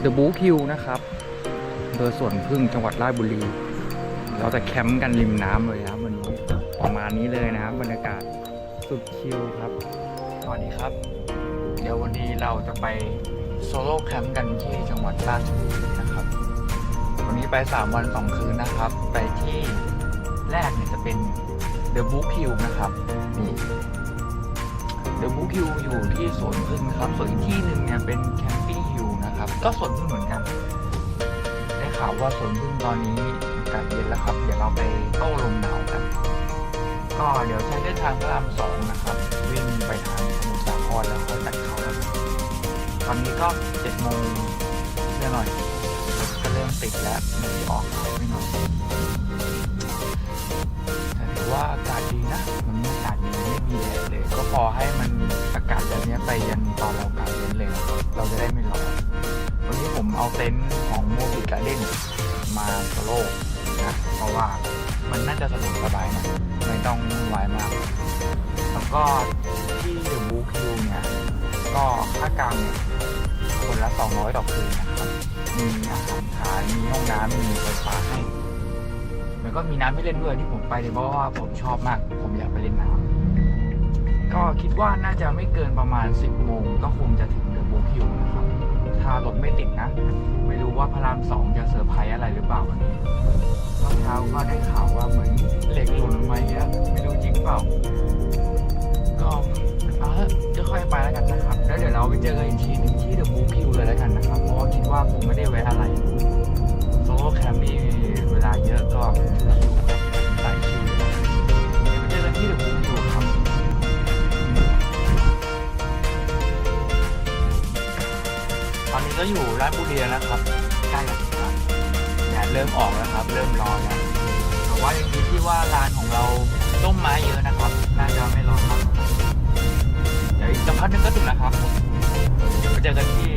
เดอะบูคิวนะครับอำเภอสวนพึ่งจังหวัดราชบุรี เราจะแคมป์กันริมน้ำเลยครับวันนี้ประมาณนี้เลยนะครับบรรยากาศสุดชิลครับสวัสดีครับ เดี๋ยววันนี้เราจะไปโซโล่แคมป์กันที่จังหวัดราชบุรีนะครับ วันนี้ไป 3 วัน 2 คืนนะครับ ไปที่แรกเนี่ยจะเป็นเดอะบุ๊คิวนะครับนี่เดอะบุ๊คิวอยู่ที่สวนพึ่งนะครับ ส่วนอีกที่หนึ่งเนี่ยเป็นแคมปิ้ง ก็สวนพึ่งเหมือนกัน ได้ข่าวว่าสวนพึ่งตอนนี้อากาศเย็นแล้วครับ เดี๋ยวเราไปโต้ลมหนาวกัน ก็เดี๋ยวใช้เส้นทางพระรามสองนะครับ วิ่งไปทางสมุทรสาครแล้วค่อยตัดเขาแล้วตอนนี้ก็เจ็ดโมงเรื่อยหน่อยก็เริ่มติดแล้วมีออกขาไม่น้อยแต่ถือว่าอากาศดีนะวันนี้อากาศดีไม่มีแดดเลย ก็พอให้มันอากาศแบบนี้ไปยันตอนเรา มาโซโล่นะเพราะว่ามันน่าจะสะดวกสบายหนะไม่ต้องวุ่นวายมาก แล้วก็ที่เดอะบูคิวเนี่ย ก็ค่ากลางเนี่ยคนละ 200ต่อคืนนะครับ มีอาหารทานมีห้องน้ำมีไฟฟ้าให้ แล้วก็มีน้ำให้เล่นด้วยที่ผมไปเลยเพราะว่าผมชอบมาก ผมอยากไปเล่นน้ำก็คิดว่าน่าจะไม่เกินประมาณ 10โมงก็คงจะถึง ถ้ารถไม่ติดนะ ไม่รู้ว่าพระรามสองจะเซอร์ไพรส์อะไรหรือเปล่าวันนี้เมื่อเช้าก็ได้ข่าวว่าเหมือนเหล็กหล่นลงมาเยอะไม่รู้จริงเปล่า ก็เอาเถอจะค่อยไปแล้วกันนะครับ แล้วเดี๋ยวเราไปเจอกันอีกทีหนึงที่เดอะบูคิวเลยแล้วกันนะครับ เพราะว่าคิดว่าคงไม่ได้แวะอะไรโซโล่แคมป์นี่เวลาเยอะก็ ก็อยู่ราชบุรีแล้วนะครับใกล้แล้วครับแดดเริ่มออกแล้วครับ เริ่มร้อนแล้วแต่ว่าอย่างดีที่ว่าลานของเราต้มไม้เยอะนะครับ น่าจะไม่ร้อนมากเดี๋ยวอีกสักพักหนึงก็ถึงแล้วครับเดี๋ยวไปเจอกันที่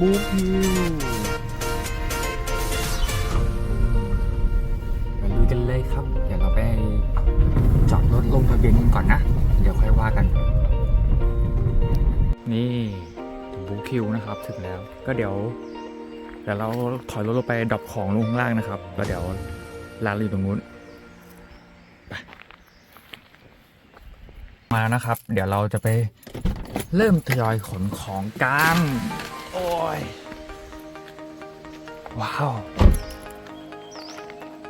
บูคิวไปลุยกันเลยครับ เดี๋ยวเราไปจอดรถลงทะเบียนกันก่อนนะ เดี๋ยวค่อยว่ากัน นี่บูคิวนะครับถึงแล้ว ก็เดี๋ยวเดี๋ยวเราถอยรถลงไปดรอปของลงข้างล่างนะครับแล้วเดี๋ยวร้านเราอยู่ตรงนู้นไปมานะครับ เดี๋ยวเราจะไปเริ่มทยอยขนของกัน ย ว้าว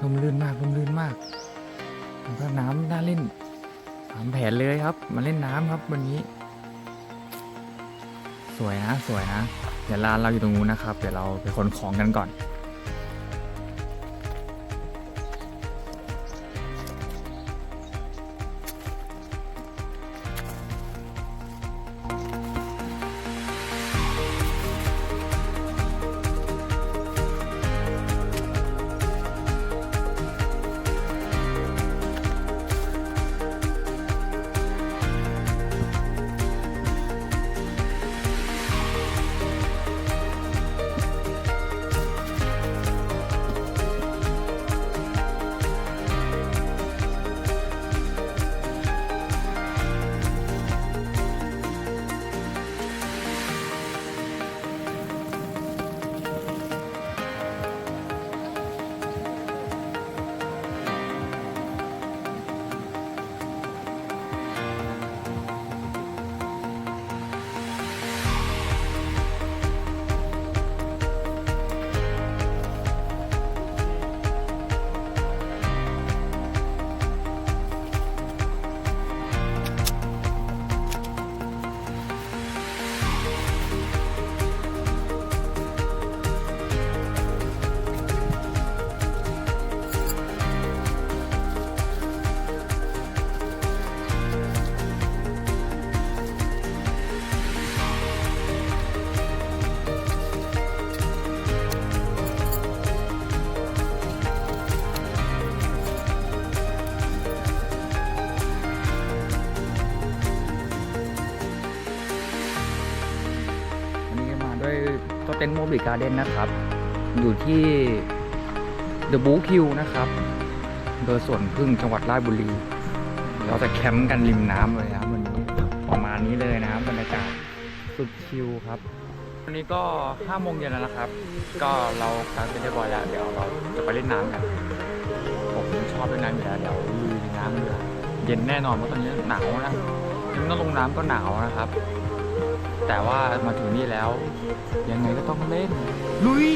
ลมลื่นมากลมลื่นมากแล้วก็น้ำน่าเล่นสามแผนเลยครับ มาเล่นน้ำครับวันนี้ สวยนะ สวยนะ เดี๋ยวร้านเราอยู่ตรงนู้นนะครับ เดี๋ยวเราไปขนของกันก่อน เต็นท์โมบิการ์เด้นนะครับ อยู่ที่ The b o o k Hill นะครับอำเภอสวนพึ่งจังหวัดราชบุรี เราจะแคมป์กันริมน้ำเลยนะครับวันนี้ประมาณนี้เลยนะครับบรรยากาศสุดชิลครับวันนี้ก็5โมงเย็นแล้วนะครับ ก็เรากางเต็นเรียบร้อยแล้วเดี๋ยวเราจะไปเล่นน้ำกันผมชอบเล่นน้ำอยู่แล้วเดี๋ยวลุยในน้ำเลยเย็นแน่นอนเพราะตอนนี้หนาวนะยังต้องลงน้ำก็หนาวนะครับ แต่ว่ามาถึงนี่แล้ว ยังไงก็ต้องเล่น ลุย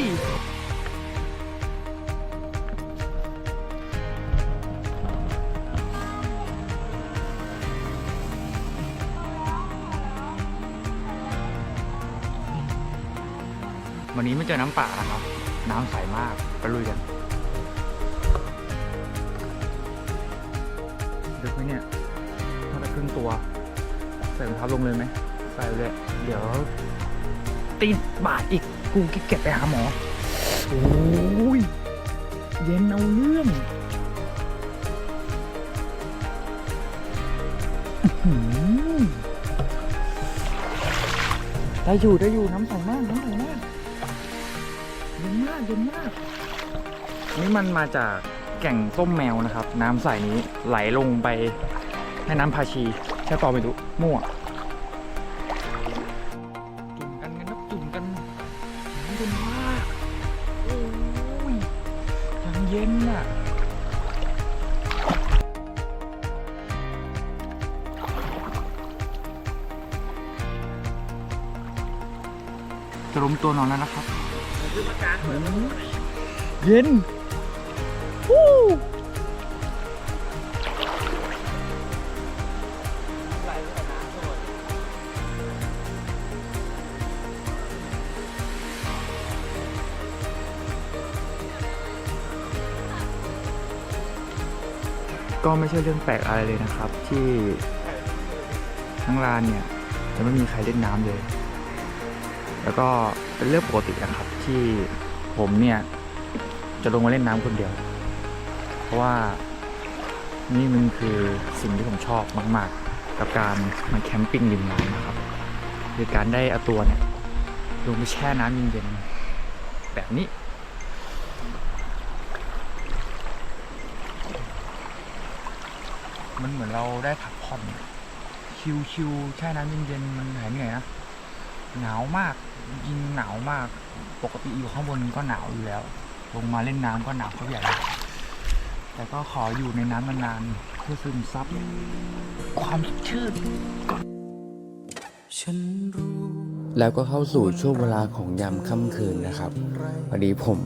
วันนี้ไม่เจอน้ำป่านะครับ น้ำใสมากไปลุยกันดึกไหมเนี่ยถ้าจะครึ่งตัว ใส่รองเท้าลงเลยไหม ใส่เลย เดี๋ยว ตีนบาดอีก กูเกียจไปหาหมอ โอ้ย เย็นเอาเรื่องได้อยู่ได้อยู่น้ำใสมากน้ำใสมากเย็นมากเย็นมาก นี่มันมาจากแก่งส้มแมวนะครับ น้ำใสนี้ไหลลงไปให้น้ำพาชี ใช่ต่อไปดูมั่ว ยังเย็นอะจะล้มตัวนอนแล้วนะครับเย็นวู้ ก็ไม่ใช่เรื่องแปลกอะไรเลยนะครับ ที่ทั้งลานเนี่ยจะไม่มีใครเล่นน้ำเลย แล้วก็เป็นเรื่องปกตินะครับที่ผมเนี่ยจะลงมาเล่นน้ำคนเดียว เพราะว่านี่มันคือสิ่งที่ผมชอบมาก ๆ กับการมาแคมปิ้งริมน้ำนะครับคือการได้เอาตัวเนี่ยลงไปแช่น้ำเย็นๆแบบนี้ มันเหมือนเราได้พักผ่อนชิวๆแช่น้ำเย็นๆมันหายเหนื่อยนะหนาวมากจริงๆหนาวมาก ปกติอยู่ข้างบนก็หนาวอยู่แล้ว ลงมาเล่นน้ำก็หนาวเขาใหญ่เลยแต่ก็ขออยู่ในน้ำนานๆเพื่อซึมซับความสดชื่นแล้วก็เข้าสู่ช่วงเวลาของยามค่ำคืนนะครับพอดีผม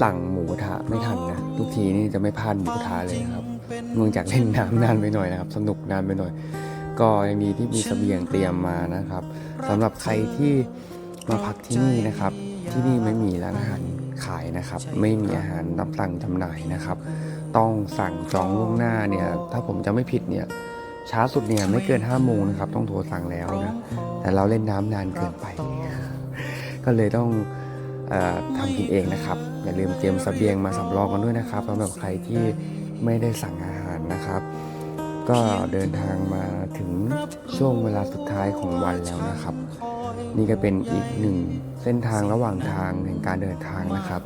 สั่งหมูกระทะไม่ทันนะ ทุกทีนี่จะไม่พลาดหมูกระทะเลยครับ เนื่องจากเล่นน้ำนานไปหน่อยนะครับ สนุกนานไปหน่อย ก็ยังดีที่มีเสบียงเตรียมมานะครับสำหรับใครที่มาพักที่นี่นะครับ ที่นี่ไม่มีร้านอาหารขายนะครับ ไม่มีอาหารรับสั่งจำหน่ายนะครับ ต้องสั่งจองล่วงหน้าเนี่ยถ้าผมจะไม่ผิดเนี่ยช้าสุดเนี่ยไม่เกิน5้าโมงนะครับต้องโทรสั่งแล้วนะแต่เราเล่นน้ำนานเกินไป ก็เลยต้องอทำกินเองนะครับ อย่าลืมเตรียมสเสบียงมาสำรองกันด้วยนะครับสำหรับใครที่ไม่ได้สั่งอาหาร นะครับ ก็เดินทางมาถึงช่วงเวลาสุดท้ายของวันแล้วนะครับ นี่ก็เป็นอีกหนึ่งเส้นทางระหว่างทางแห่งการเดินทางนะครับ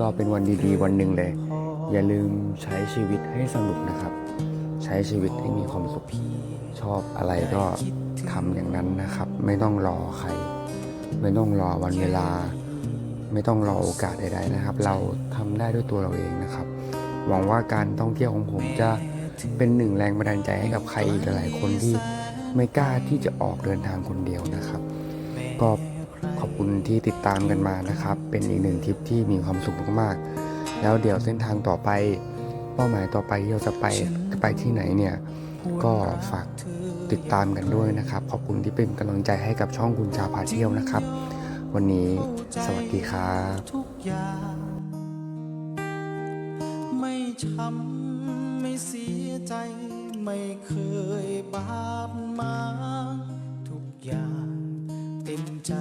ก็เป็นวันดีๆ วันหนึ่งเลย อย่าลืมใช้ชีวิตให้สนุกนะครับ ใช้ชีวิตให้มีความสุขชอบอะไรก็ทำอย่างนั้นนะครับ ไม่ต้องรอใคร ไม่ต้องรอวันเวลา ไม่ต้องรอโอกาสใดๆนะครับ เราทำได้ด้วยตัวเราเองนะครับ หวังว่าการท่องเที่ยวของผมจะเป็นหนึ่งแรงบันดาลใจให้กับใครอีกหลายคนที่ไม่กล้าที่จะออกเดินทางคนเดียวนะครับ ก็ขอบคุณที่ติดตามกันมานะครับ เป็นอีกหนึ่งทริปที่มีความสุขมากๆ แล้วเดี๋ยวเส้นทางต่อไป เป้าหมายต่อไปที่เราจะไปจะไปที่ไหนเนี่ย ก็ฝากติดตามกันด้วยนะครับ ขอบคุณที่เป็นกำลังใจให้กับช่องคุณจาพาเที่ยวนะครับ วันนี้สวัสดีครับ ช้ำไม่เสียใจ ไม่เคยบาปมา ทุกอย่างเต็มใจ